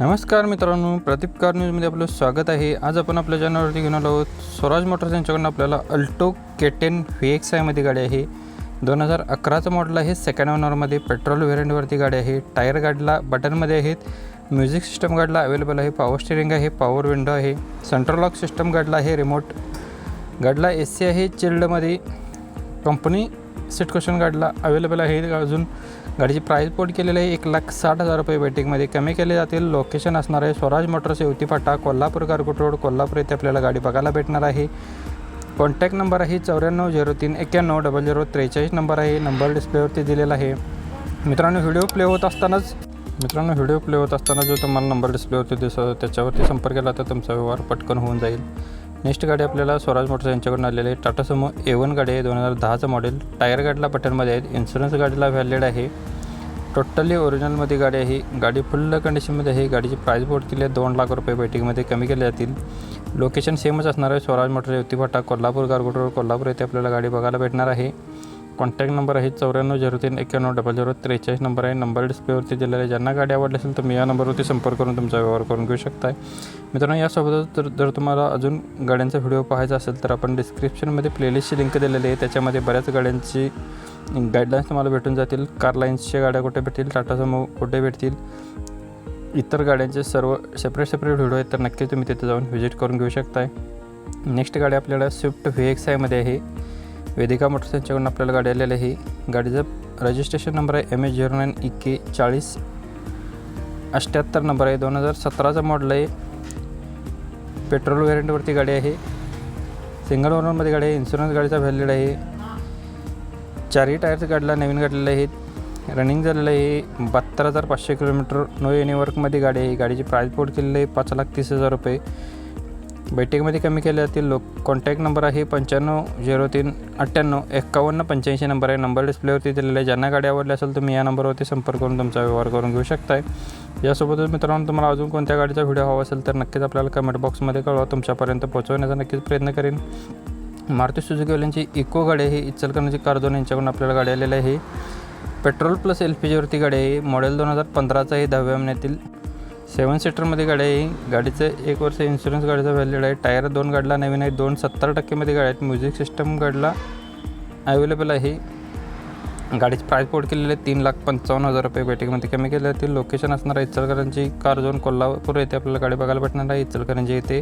नमस्कार मित्रांनो प्रदीप कार न्यूजमध्ये आपलं स्वागत आहे. आज आपण आपल्या चॅनलवरती घेऊन आलो आहोत. स्वराज मोटर्स यांच्याकडून आपल्याला Alto K ten V X आयमध्ये गाडी आहे. दोन हजार अकराचं मॉडल आहे. सेकंड ओनरमध्ये पेट्रोल व्हेरियंटवरती गाडी आहे. टायर गाडीला बटनमध्ये आहेत. म्युझिक सिस्टम गाडीला अवेलेबल आहे. पॉवर स्टिअरिंग आहे. पॉवर विंडो आहे. सेंट्रल लॉक सिस्टम गाडीला आहे. रिमोट गाडीला ए सी आहे. चिल्डमध्ये कंपनी सीट क्वेश्चन गाडीला अवेलेबल आहे. अजून गाडीची प्राईस पोट केलेली आहे. एक लाख साठ हजार रुपये वेटिंगमध्ये कमी केले जातील. लोकेशन असणार आहे स्वराज मोटर्स येवती फाटा कोल्हापूर गारगोट रोड कोल्हापूर येथे आपल्याला गाडी बघायला भेटणार आहे. कॉन्टॅक्ट नंबर आहे चौऱ्याण्णव झिरो तीन एक्क्याण्णव डबल झिरो त्रेचाळीस नंबर आहे. नंबर डिस्प्लेवरती दिलेला आहे. मित्रांनो व्हिडिओ प्ले होत असतानाच मित्रांनो व्हिडिओ प्ले होत असताना जो तुम्हाला नंबर डिस्प्लेवरती दिसतो त्याच्यावरती संपर्क केला तर तुमचा व्यवहार पटकन होऊन जाईल. नेक्स्ट गाडी आपल्याला स्वराज मोटर्स यांच्याकडून आलेली आहे. टाटा समो ए वन गाडी आहे. दोन हजार दहाचं मॉडेल टायर गाडीला पटनमध्ये आहेत. इन्शुरन्स गाडीला व्हॅलिड आहे. टोटली ओरिजिनलमध्ये गाडी आहे. गाडी फुल कंडिशनमध्ये आहे. गाडीची प्राईस बोर्ड केली आहे. दोन लाख रुपये बैठकीमध्ये कमी केले जातील. लोकेशन सेमच असणार आहे. स्वराज मोटर युतीफाटा कोल्हापूर गारगोट रोड कोल्हापूर येथे आपल्याला गाडी बघायला भेटणार आहे. कॉन्टॅक्ट नंबर आहे चौऱ्याण्णव झिरो तीन एक्क्याण्णव डबल झिरो त्रेचाळीस. नंबर आहे. नंबर डिस्प्लेवरती दिलेला आहे ज्यांना गाडी आवडली असेल तर मी या नंबरवरती संपर्क करून तुमचा व्यवहार करून घेऊ शकताय. मित्रांनो यासोबतच जर जर तुम्हाला अजून गाड्यांचा व्हिडिओ पाहायचा असेल तर आपण डिस्क्रिप्शनमध्ये प्लेलिस्टची लिंक दिलेली आहे. त्याच्यामध्ये बऱ्याच गाड्यांची गाईडलाईन्स तुम्हाला भेटून जातील. कार लाईन्सच्या गाड्या कुठे भेटतील टाटा समो कुठे भेटतील इतर गाड्यांचे सर्व सेपरेट सेपरेट व्हिडिओ आहेत तर नक्की तुम्ही तिथे जाऊन व्हिजिट करून घेऊ शकताय. नेक्स्ट गाडी आपल्याला स्विफ्ट व्ही एक्स आयमध्ये आहे. वेदिका मोटर्स यांच्याकडून आपल्याला गाडी आलेली आहे. गाडीचं रजिस्ट्रेशन नंबर आहे M H zero nine E K चाळीस. अठ्ठ्याहत्तर नंबर आहे. दोन हजार सतराचा मॉडल आहे. पेट्रोल व्हेरियंटवरती गाडी आहे. सिंगल ओनरमध्ये गाडी आहे. इन्शुरन्स गाडीचा व्हॅलिड आहे. चारही टायरच्या गाडीला नवीन काढलेले आहेत. रनिंग झालेलं आहे. बहात्तर हजार पाचशे किलोमीटर नो एनी वर्कमध्ये गाडी आहे. गाडीची प्राईज पोर्ट केलेली आहे. पाच लाख तीस हजार रुपये. बैठकीमध्ये कमी केले जातील लोक कॉन्टॅक्ट नंबर आहे पंच्याण्णव झिरो तीन अठ्ठ्याण्णव एक्कावन्न पंच्याऐंशी नंबर आहे. नंबर डिस्प्लेवरती दिलेला आहे ज्यांना गाडी आवडली असेल तुम्ही या नंबरवरती संपर्क करून तुमचा व्यवहार करून घेऊ शकताय. यासोबतच मित्रांनो तुम्हाला अजून कोणत्या गाडीचा व्हिडिओ हवा असेल तर नक्कीच आपल्याला कमेंट बॉक्समध्ये कळवा. तुमच्यापर्यंत पोहोचवण्याचा नक्कीच प्रयत्न करेन. मारुती सुजुकीवाल्यांची इको गाडी आहे. इचलकरंजी कारजोन यांच्याकडून आपल्याला गाडी आलेली आहे. पेट्रोल प्लस एल पी जीवरती गाडी आहे. मॉडेल दोन हजार पंधराचा आहे. दहाव्या महिन्यातील सेवन सीटरमध्ये गाडी आहे. गाडीचं एक वर्ष इन्शुरन्स गाडीचा व्हॅलिड आहे. टायर दोन गाडीला नवीन आहे. दोन सत्तर टक्केमध्ये गाडी आहेत. म्युझिक सिस्टम गाडीला अवेलेबल आहे. गाडीची प्राईस पोट केलेली आहे तीन लाख पंचावन्न हजार रुपये. बैठकीमध्ये कमी केले जातील लोकेशन असणार आहे. इचलकरंजी कार झोन कोल्हापूर येथे आपल्याला गाडी बघायला भेटणार आहे. इचलकरंजी येथे.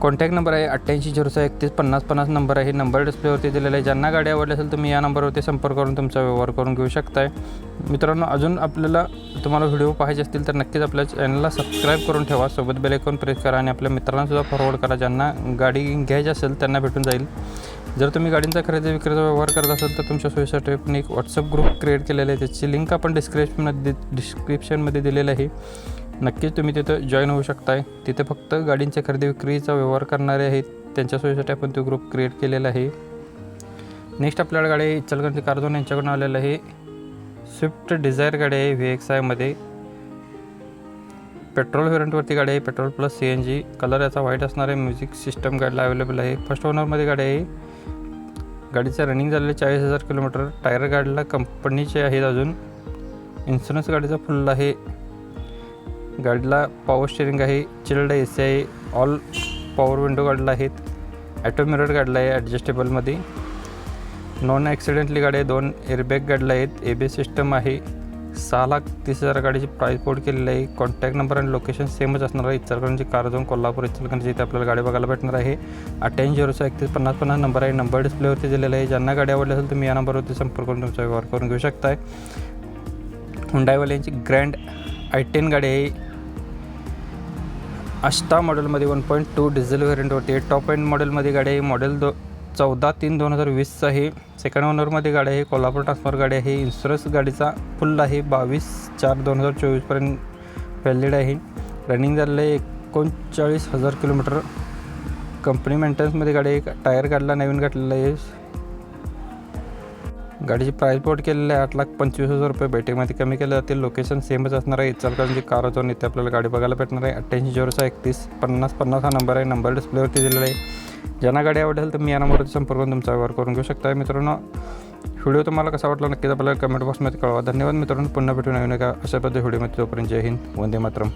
कॉन्टॅक्ट नंबर आहे अठ्ठ्याऐंशी झिरोचा एकतीस पन्नास पन्नास नंबर आहे. नंबर डिस्प्लेवरती दिलेला आहे. ज्यांना गाडी आवडली असेल तुम्ही या नंबरवरती संपर्क करून तुमचा व्यवहार करून घेऊ शकताय. मित्रांनो अजून आपल्याला तुम्हाला व्हिडिओ पाहिजे असतील तर नक्कीच आपल्या चॅनलला सबस्क्राईब करून ठेवा. सोबत बेल प्रेस करा आणि आपल्या मित्रांनासुद्धा फॉरवर्ड करा. ज्यांना गाडी घ्यायची असेल त्यांना भेटून जाईल. जर तुम्ही गाडींचा खरेदी विक्रीचा व्यवहार करत असाल तर तुमच्या सोयीसाठी आपण एक व्हॉट्सअप ग्रुप क्रिएट केलेला आहे. त्याची लिंक आपण डिस्क्रिप्शनमध्ये डिस्क्रिप्शनमध्ये दिलेलं आहे. नक्कीच तुम्ही तिथं जॉईन होऊ शकताय. तिथे फक्त गाडींच्या खरेदी विक्रीचा व्यवहार करणारे आहेत. त्यांच्या सोयीसाठी आपण तो ग्रुप क्रिएट केलेला आहे. नेक्स्ट आपल्याला गाडी इचलकरंजी कारजोन यांच्याकडून आलेलं आहे. स्विफ्ट डिझायर गाडी आहे व्ही एक्स आयमध्ये पेट्रोल व्हेरियंटवरती गाडी आहे. Petrol plus C N G colour याचा व्हाईट असणार आहे. म्युझिक सिस्टम गाडीला अवेलेबल आहे. फर्स्ट ओनरमध्ये गाडी आहे. गाडीचं रनिंग झालेलं चाळीस हजार किलोमीटर. टायर गाडीला कंपनीचे आहेत अजून. इन्शुरन्स गाडीचा फुल आहे. गाडीला पॉवर स्टेअरिंग आहे चिल्ड ए सी आहे ऑल पॉवर विंडो गाडीला आहेत ॲटोमिरट गाडीला आहे ॲडजस्टेबलमध्ये नॉन ॲक्सिडेंटली गाडी आहे दोन एअरबॅग गाडीला आहेत ए बी सिस्टम आहे सहा लाख तीस हजार गाडीची प्राईस पोर्ट केलेली आहे कॉन्टॅक्ट नंबर आणि लोकेशन सेमच असणार आहे इचलकरंजी जाऊन कोल्हापूर इचलकरंजी इथे आपल्याला गाडी बघायला भेटणार आहे. अठ्ठ्याऐंशी झिरोचा एकतीस पन्नास पन्नास नंबर आहे नंबर डिस्प्लेवरती दिलेला आहे ज्यांना गाडी आवडली असेल तुम्ही या नंबरवरती संपर्क करून तुमचा व्यवहार करून घेऊ शकताय. हुंडाईवाल्यांची ग्रँड आय टेन गाडी आहे अष्टा मॉडेलमध्ये वन पॉईंट टू डिझेल व्हेरियंटवरती आहे. टॉप एंड मॉडेलमध्ये गाडी आहे. मॉडेल दो चौदा तीन दोन हजार वीसचं आहे. सेकंड ओनरमध्ये गाडी आहे. कोल्हापूर ट्रान्सफर गाडी आहे. इन्शुरन्स गाडीचा फुल आहे. बावीस चार दोन हजार चोवीसपर्यंत व्हॅलिड आहे. रनिंग झालेलं आहे एकोणचाळीस हजार किलोमीटर. कंपनी मेंटेनन्समध्ये गाडी आहे. टायर काढला नवीन काढलेला आहे. गाडीची प्राईस पोट केलेली आहे आठ लाख पंचवीस हजार रुपये. बैठकीमध्ये कमी केले जातील. लोकेशन सेमच असणार आहे. इचलकरंजी कार झोन इथे आपल्याला गाडी बघायला भेटणार आहे. अठ्ठ्याऐंशी झिरोचा एकतीस पन्नास पन्नास हा नंबर आहे. नंबर डिस्प्लेवरती दिलेला आहे. ज्यांना गाडी आवडेल तर मी या नंबरवरती संपर्क करून तुमचा व्यवहार करून घेऊ शकता मित्रांनो व्हिडिओ तुम्हाला कसा वाटला नक्कीच आपल्याला कमेंट बॉक्समध्ये कळवा. धन्यवाद मित्रांनो. पुन्हा भेटून नवीन नका अशा पद्धती व्हिडिओमध्ये तोपर्यंत जय हिंद. वंदे मातरम.